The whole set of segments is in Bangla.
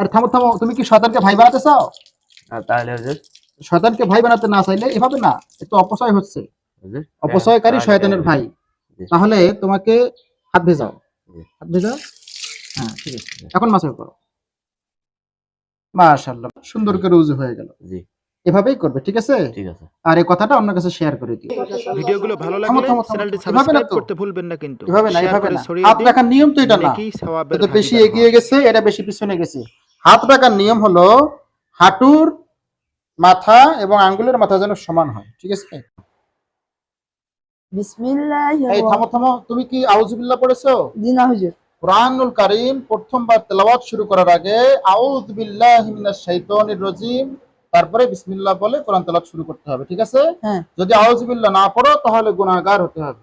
আর থামো থামো তুমি কি শয়তানকে ভাই বানাতে চাও আর তাহলে হুজুর? শয়তানকে ভাই বানাতে না চাইলে এভাবে না একটু অপচয় হচ্ছে। অপচয়কারী শয়তানের ভাই। তাহলে তোমাকে হাত ভেজাও। হাত ভেজাও? হ্যাঁ ঠিক আছে। এখন মাসে করো মাশাআল্লাহ সুন্দর করে উজু হয়ে গেল। জি। এভাবেই করবে ঠিক আছে? ঠিক আছে। আর এই কথাটা অন্য কাছে শেয়ার করে দিও। ভিডিওগুলো ভালো লাগলে চ্যানেলটি সাবস্ক্রাইব করতে ভুলবেন না কিন্তু। এভাবে না এভাবে না। রাখার নিয়ম তো এটা না। এটা বেশি এগিয়ে গেছে এটা বেশি পিছনে গেছে। হাত রাখার নিয়ম হলো হাঁটুর মাথা এবং আঙ্গুলের মাথা যেন সমান হয় ঠিক আছে? এই থামো থামো তুমি কি আউজুবিল্লাহ পড়েছো? জি না হুজুর। কোরআনুল কারীম প্রথমবার তেলাওয়াত শুরু করার আগে আউযু বিল্লাহি মিনাশ শাইতানির রাজিম তারপরে বিসমিল্লাহ বলে কোরআন তেলাওয়াত শুরু করতে হবে ঠিক আছে? হ্যাঁ। যদি আউযু বিল্লাহ না পড়ো তাহলে গুনাহগার হতে হবে।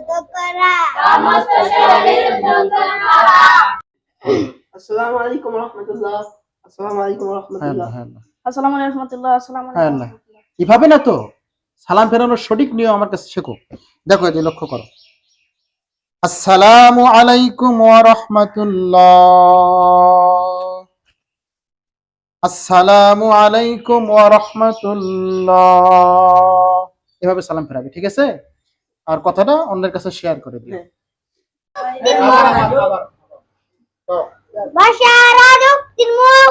শরীর করা সমস্ত শরীর দত করা আসসালামু আলাইকুম রহমতুল্লাহ আসসালামু আলাইকুম আসসালামু আলাইকুম রহমতুল্লাহ আসসালামু না এভাবে না তো? সালাম ফেরানোর সঠিক নিয়ম আমার কাছে শেখো। দেখো যে লক্ষ্য করো। আসসালামু আলাইকুম ওয়া রাহমাতুল্লাহ আসসালামু আলাইকুম ওয়া রাহমাতুল্লাহ এভাবে সালাম ফেরাবে ঠিক আছে? আর কথাটা অন্যের কাছে শেয়ার করে দিও। বাশারাতুল মুনকার